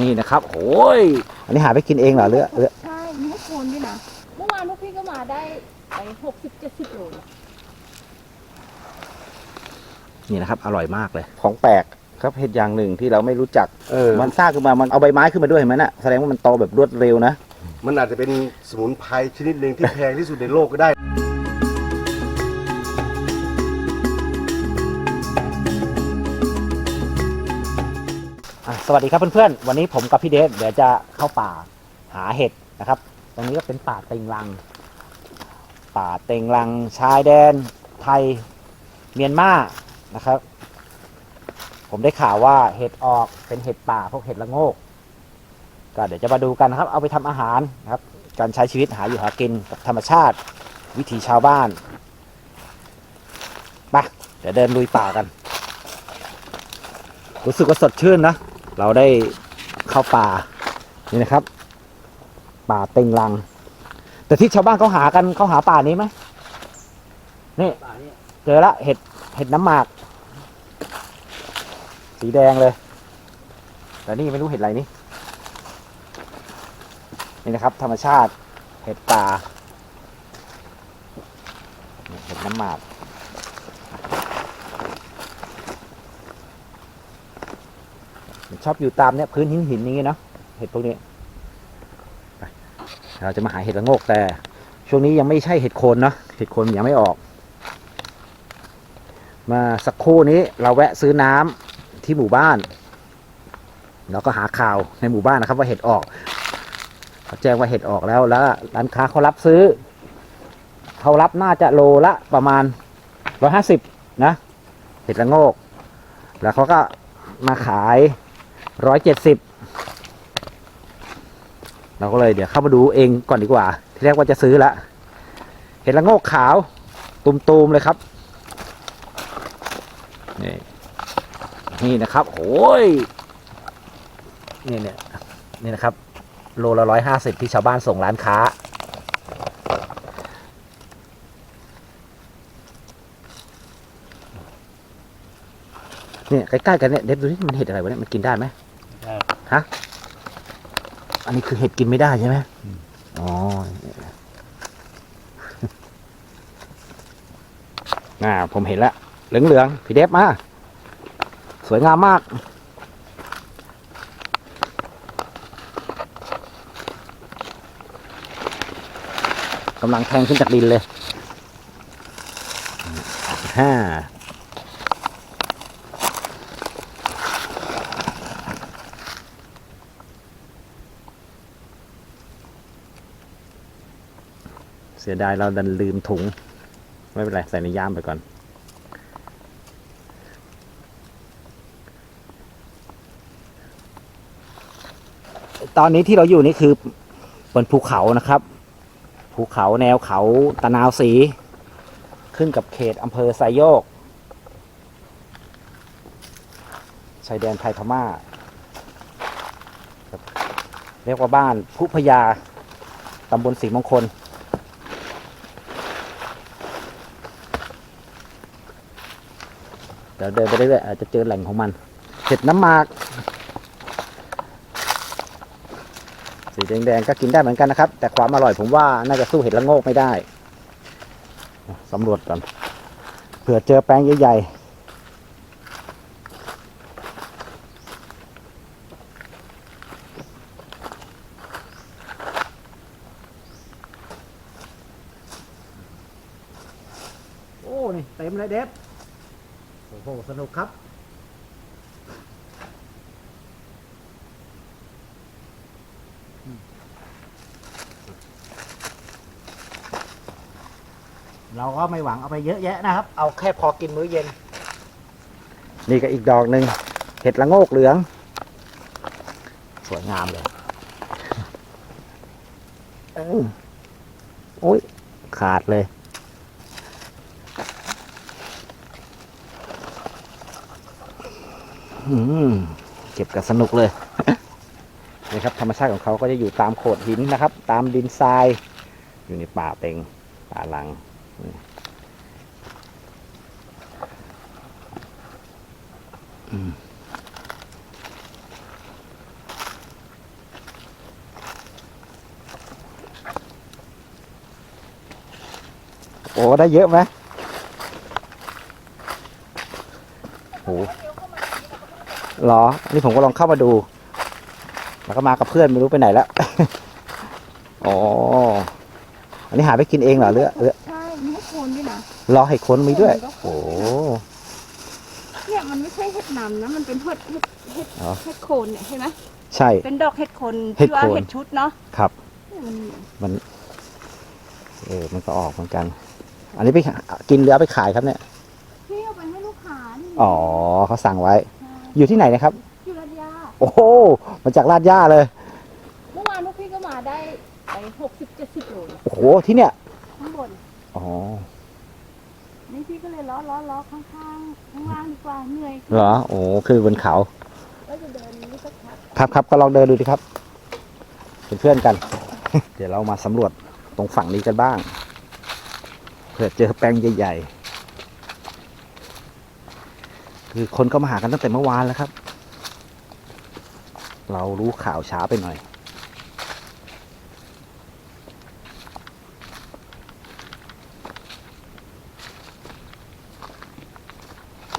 นี่นะครับโอ้ยอันนี้หาไปกินเองเหรอเรือเรือใช่มีให้โคนด้วยนะ เมื่อวานพวกพี่ก็มาได้ไปหกสิบเจ็ดสิบโลเนี่ยนี่นะครับ อร่อยมากเลย ของแปลกครับเห็ดอย่างหนึ่งที่เราไม่รู้จักเออ มันสร้างขึ้นมามันเอาใบไม้ขึ้นมาด้วยเห็นไหมน่ะแสดงว่ามันโตแบบรวดเร็วนะ มันอาจจะเป็นสมุนไพรชนิดหนึ่งที่แพงที่สุดในโลกก็ได้ สวัสดีครับเพื่อนๆ วันนี้ผมกับพี่เดชเดี๋ยวจะเข้าป่าหาเห็ดนะครับ ตรงนี้ก็เป็นป่าเต็งรัง ป่าเต็งรังชายแดน ไทยเมียนมานะครับ ผมได้ข่าวว่าเห็ดออกเป็นเห็ดป่าพวกเห็ดละโงก ก็เดี๋ยวจะมาดูกันนะครับ เอาไปทำอาหารนะครับ การใช้ชีวิตหาอยู่หากินกับธรรมชาติ วิถีชาวบ้านไปเดี๋ยวเดินลุยป่ากัน รู้สึกว่าสดชื่นนะ เราได้เข้าป่านี่นะครับ ป่าเต็งรัง แต่ที่ชาวบ้านเขาหากันเขาหาป่านี้ไหมนี่เจอละเห็ดเห็ดน้ำหมาก สีแดงเลย แต่นี่ไม่รู้เห็ดอะไรนี่นี่นะครับ ธรรมชาติเห็ดป่าเห็ดน้ำหมาก มันช อบอยู่ตามเนี่ยพื้นหินหินอย่างงี้เนาะเห็ดพวกนี้เราจะมาหาเห็ดละโงกแต่ ช่วงนี้ยังไม่ใช่เห็ดโคนเนาะเห็ดโคนมันยังไม่ออก มาสักครู่นี้เราแวะซื้อน้ำที่หมู่บ้านเราก็หาข่าวในหมู่บ้านนะครับ ว่าเห็ดออกเขาแจ้งว่าเห็ดออกแล้วแล้วร้านค้าเขารับซื้อเขารับน่าจะโลละประมาณร้อยห้าสิบนะ เห็ดละโงก แล้วเขาก็มาขาย ร้อยเจ็ดสิบเราก็เลยเดี๋ยวเข้ามาดูเองก่อนดีกว่า ที่แรกว่าจะซื้อละเห็นละโงกขาวตุมๆเลยครับ นี่นี่นะครับโอ้ยนี่เนี่ยนี่นะครับ โลละร้อยห้าสิบที่ชาวบ้านส่งร้านค้า เนี่ยใกล้ๆกันเนี่ยเด็บดูที่มันเห็ดอะไรวะเนี่ยมันกินได้ไหม ฮะ อันนี้คือเห็ดกินไม่ได้ใช่ไหมอ๋อน่าผมเห็นแล้ว เหลืองๆพี่เดฟมา สวยงามมากกำลังแทงขึ้นจากดินเลยฮ่า สียดายเราดันลืมถุง ไม่เป็นไร ใส่ในย่ามไปก่อน ตอนนี้ที่เราอยู่นี่คือบนภูเขานะครับ ภูเขาแนวเขาตะนาวสี ขึ้นกับเขตอำเภอไซโยกชายแดนไทยพม่า เรียกว่าบ้านพุพยาตำบลศรีมงคล เดี๋ยวเดินไปเรื่อยๆอาจจะเจอแหล่งของมันเห็ดน้ำหมาก สีแดงๆก็กินได้เหมือนกันนะครับ แต่ความอร่อยผมว่าน่าจะสู้เห็ดละโงกไม่ได้สำรวจก่อนเผื่อเจอแปลงใหญ่ๆโอ้ นี่ เต็มเลยเดฟโอ้โหสนุกครับ เราก็ไม่หวังเอาไปเยอะแยะนะครับ เอาแค่พอกินมื้อเย็น นี่ก็อีกดอกหนึ่งเห็ดละโงกเหลือง สวยงามเลยเออโอ้ยขาดเลย เก็บกันสนุกเลยนะครับธรรมชาติของเขาก็จะอยู่ตามโขดหินนะครับ ตามดินทราย อยู่ในป่าเต็งป่าลังโอ้ได้เยอะไหมโอ้ หรอ นี่ผมก็ลองเข้ามาดู แล้วก็มากับเพื่อนไม่รู้ไปไหนแล้ว อ๋อ อันนี้หาไปกินเองเหรอหรือหรือใช่มีให้โคนด้วยนะรอให้คนมีด้วย โอ้เนี่ยมันไม่ใช่เห็ดนำนะ มันเป็นเห็ดเห็ดเห็ดอ๋อเห็ดโคนเนี่ยเห็นไหมใช่ เป็นดอกเห็ดโคนเห็ดที่ว่าโคนเห็ดชุดเนาะ ครับเนี่ยมันมัน เออ มันก็ออกเหมือนกัน อันนี้ไปหากินหรือเอาไปขายครับเนี่ยพี่เอาไปให้ลูกค้านี่อ๋อเขาสั่งไว้ใช่ อยู่ที่ไหนนะครับ อยู่รัตยาโอ้โหมาจากลาดย่าเลย เมื่อวานพวกพี่ก็มาได้ไปหกสิบเจ็ดสิบโลเนี่ยโอ้โห ที่เนี่ย ข้างบน อ๋อ นี่พี่ก็เลยล้อล้อล้อข้างข้างๆข้างล่างดีกว่าเหนื่อยเหรอ โอ้คือบนเขา ก็จะเดินนี้สักพักครับครับก็ลองเดินดูดิครับ เป็นเพื่อนกัน เดี๋ยวเรามาสำรวจตรงฝั่งนี้กันบ้าง เผื่อเจอแปลงใหญ่ๆ คือคนก็มาหากันตั้งแต่เมื่อวานแล้วครับ เรารู้ข่าวช้าไปหน่อย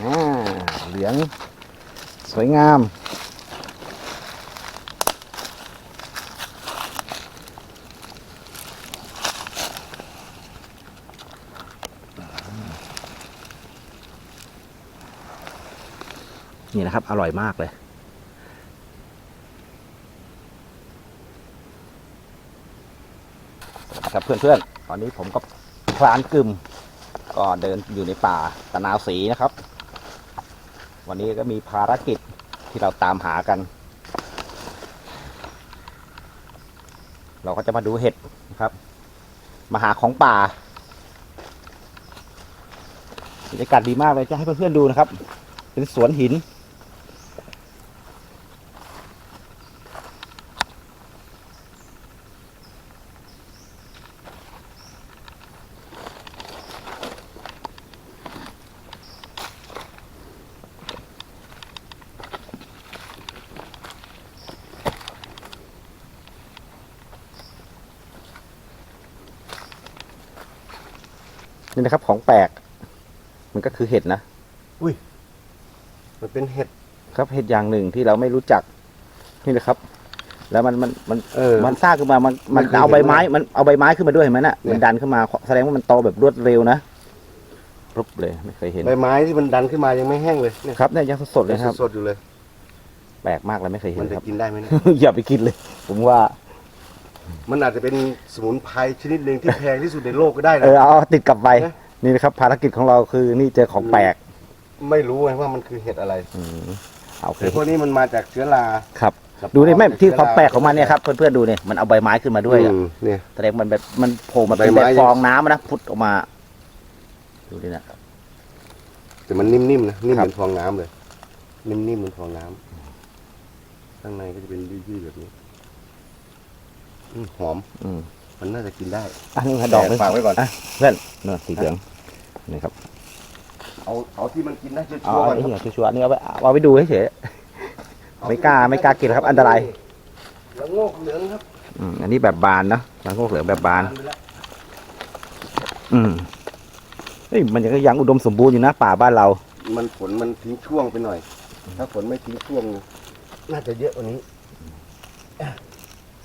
อ่าเหลือง สวยงาม นี่นะครับ อร่อยมากเลยครับเพื่อนๆ ตอนนี้ผมก็พลานกึมก็เดินอยู่ในป่าตะนาวสีนะครับ วันนี้ก็มีภารกิจที่เราตามหากัน เราก็จะมาดูเห็ดนะครับ มาหาของป่าบรรยากาศดีมากเลยจะให้เพื่อนๆดูนะครับ เป็นสวนหิน นี่นะครับ ของแปลก มันก็คือเห็ดนะมันเป็นเห็ดครับเห็ดอย่างหนึ่งที่เราไม่รู้จัก นี่นะครับ แล้วมันมันมันเออ มันสร้างขึ้นมา มันมันไม่เคยเอาใบไม้เห็นเลยมันเอาใบไม้ขึ้นมาด้วยเห็นไหมน่ะ เนี่ย มันดันขึ้นมา แสดงว่ามันโตแบบรวดเร็วนะรุบเลย ไม่เคยเห็น ใบไม้ที่มันดันขึ้นมายังไม่แห้งเลยเนี่ยครับเนี่ยยังสดๆเลยครับ สดๆอยู่เลย แปลกมากเลยไม่เคยเห็มันนจะครับ กินได้ไหมเนี่ย อย่าไปกินเลย ผมว่า มันอาจจะเป็นสมุนไพรชนิดหนึ่งที่แพงที่สุดในโลกก็ได้เอนะ อเอาติดกลับไปนะ นี่นะครับภารกิจของเราคือนี่เจอของแปลกไม่รู้ไงว่ามันคือเห็ดอะไรอืมเอาโอเคแต่พวกนี้มันมาจากเชื้อรา ครับ ครับดูนี่ไม่ที่เชื้ความแปลกของมันเนี่ยครับเพื่อนๆดูเนี่ยมันเอาใบไม้ขึ้นมาด้วยอะอืมเนี่ย แสดงมันแบบมันโผล่มาเป็นใบแบไม้ บฟองน้ำอะนะพุดออกมา ดูดินะแต่มันนิ่มๆนะนิ่มครัเหบ มือนฟองน้ำเลย นิ่มๆเหมือนฟองน้ำข้างในก็จะเป็นยุ่ยๆแบบนี้อืม หอม อืมมันน่าจะกินได้ อันนี้ดอกหนึงฝากไว้ก่อนะเพื่อนเนื้อสีเหลืองนี่ครับเอาเอาที่มันกินได้ชัเอาวร์ๆก่ไอ้อนเหี้ครับยชัวร์ๆอันนี่เอาไปเอาไปดูเฉยๆไม่กล้าไม่กล้ากินครับ อันตรายแล้วโงกเหลืองครับอืมอันนี้แบบบานนะบางพวกเหลืองแบบบาน ไปแล้วอืมเฮ้ยมันยังก็ยังอุดมสมบูรณ์อยู่นะป่าบ้านเรา มันฝนมันทิ้งช่วงไปหน่อย ถ้าฝนไม่ทิ้งช่วง น่าจะเยอะกว่านี้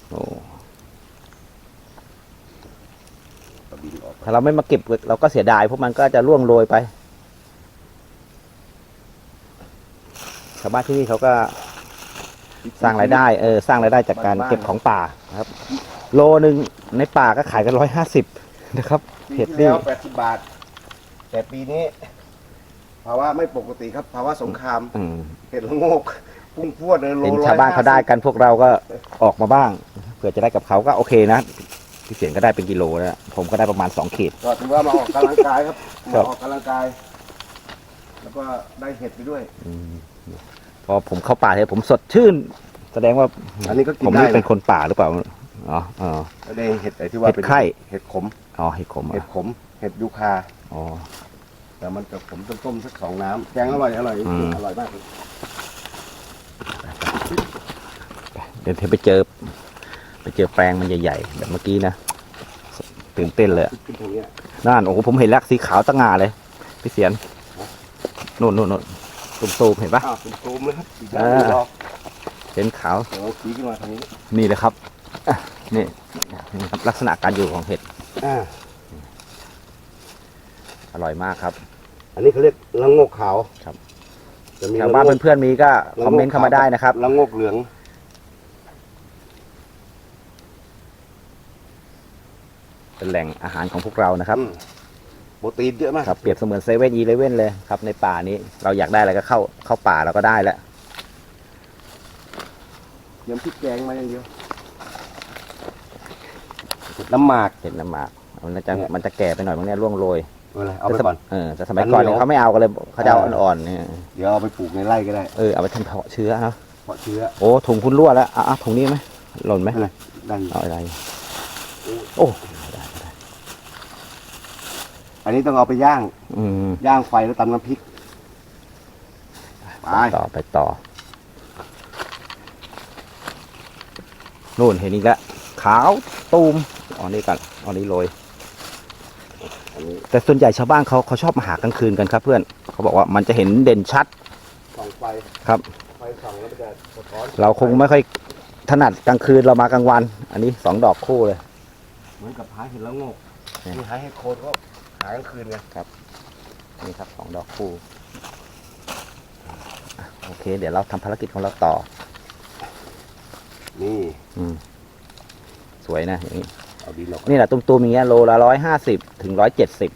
โอ้ เอาบินออก ถ้าเราไม่มาเก็บเราก็เสียดายพวกมันก็จะร่วงโรยไปชาวบ้านที่นี่เขาก็สร้างรายได้เออสร้างรายได้จากการเก็บของป่านะครับ โลหนึ่งในป่าก็ขายกันร้อยห้าสิบนะครับปีเห็ดที่นี่แล้วแปดสิบบาท แต่ปีนี้ภาวะไม่ปกติครับภาวะสงครามอืมเห็ดละโงกพุ่งพรวดเลยโลเห็นร้อยชาวบ้านเขาได้กันพวกเราก็ออกมาบ้างเผื่อจะได้กับเขาก็โอเคนะ พี่เสียงก็ได้เป็นกิโลแล้วผมก็ได้ประมาณสองขีด ก็ถือว่ามาออกกำลังกายครับครัมาบ ออกกำลังกาย แล้วก็ได้เห็ดไปด้วย อืมพอผมเข้าป่าเนี่ยผมสดชื่น แสดงว่าอันนี้ก็กินผมได้นี่เป็นนะคนป่าหรือเปล่าอ๋ออ๋อ ได้เห็ดไอ้ที่ว่าเห็ดเป็นไข่เห็ดขม อ๋อเห็ดขมเห็ดอะขม เห็ดยูคา อ๋อ แต่มันจะขมต้มๆสักสองน้ำแกงอร่อยอร่อยอืม อร่อยมากเลยเดี๋ยวไปเจอ ไปเจอแปลงมันใหญ่ๆแบบเมื่อกี้นะตื่นเต้นเลยอะขึ้นตรงเนี้ยนั่นโอ้โหผมเห็นแล้วสีขาวตะงาเลยพี่เสียนนู่นนู่นนู่นตุ่มตูมๆเห็นปะ อ้าวเป็นตูมเลยครับอีกแล้วอ่าหนึ่งดอกเห็นขาว เดี๋ยวชี้ขึ้นมาทางนี้นี่เลยครับอะนี่นี่ครับลักษณะการอยู่ของเห็ดอ่าอร่อยมากครับ อันนี้เขาเรียกละโงกขาวครับ จะมีชาวบ้านละโงกเพื่อนๆมีก็คอมเมนต์เข้ามาได้นะครับ ละโงกเหลือง เป็นแหล่งอาหารของพวกเรานะครับอืมโปรตีนเยอะมากครับเปรียบเสมือนเซเว่นอีเลเว่นเลยครับในป่านี้เราอยากได้อะไรก็เข้าเข้าป่าเราก็ได้แล้วเยี่ยมพริกแกงมาอย่างเดียวน้ำหมาก เห็ดน้ำหมากมันจะเนี่ย มันจะแก่ไปหน่อยบางเนี่ยร่วงโรยเอาเลยเอาไปก่อน เออแต่สมัยก่อนเนี่ยอันเหนียวเขาไม่เอากันเลยเขาจะเอาเออ อ่อนๆเนี่ยเดี๋ยวเอาไปปลูกในไร่ก็ได้เออเอาไปทำเพาะเชื้อเนาะเพราะเชื้อโอ้ถุงคุณรั่วแล้วอะอะถุงนี้ไหมหล่นไหมอะไรได้อยู่เอาอะไรโอ้อั นนี้ต้องเอาไปย่าง อืมย่างไฟแล้วตำน้ำพริกไปต่อไปต่อนู่นเห็นอีกแล้วขาวตูมเอ๋อนี่กันเอ๋อนี่โรยอันนี้แต่ส่วนใหญ่ชาวบ้านเขาเขาชอบมาหากลางคืนกันครับ เพื่อนเขาบอกว่ามันจะเห็นเด่นชัดส่องไฟครับไฟส่องแล้วมันจะสะท้อนเราคงไม่ค่อยถนัดกลางคืนเรามากลางวัน อันนี้สองดอกคู่เลย เหมือนกับหาเห็ดแล้วโงกเนี่ยที่หาเห็ดโคนก็ หากลางคืนไงนี่ครับสองดอกคู่อะโอเค เดี๋ยวเราทำภารกิจของเราต่อ นี่อืมสวยนะอย่างนี้เอาดินออกนี่แหละตุ้มๆอย่างเงี้ยโลละร้อยห้าสิบถึงร้อยเจ็ดสิบ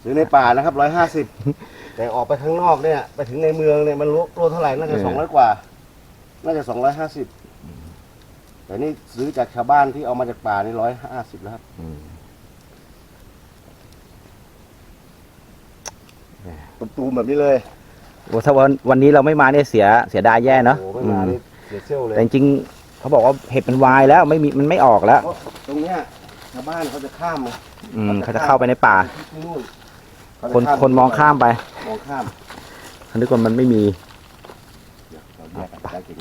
หรือในป่านะครับร้อยห้าสิบแต่ออกไปข้างนอกเนี่ย ไปถึงในเมืองเนี่ยมันรู้ตัวเท่าไหร่น่าจะสองร้อยกว่า น่าจะสองร้อยห้าสิบแต่นี่ซื้อจากชาวบ้านที่เอามาจากป่านี่ร้อยห้าสิบแล้วครับ ตูมๆแบบนี้เลยถ้าวันวันนี้เราไม่มาเนี่ยเสียเสียดายแย่เนาะโอ้โหไม่มาอืมนี่เสียเซี่ยวเลยแต่จริงๆเขาบอกว่าเห็ดมันวายแล้วไม่มีมันไม่ออกแล้วเพราะตรงเนี้ยชาวบ้านเขาจะข้ามมาอืมเขาจะเข้าไปในป่า ที่นู่นเขาจะคนคนมองข้ามไปมองข้ามนึกว่ามันไม่มี เราแยกกันได้จริง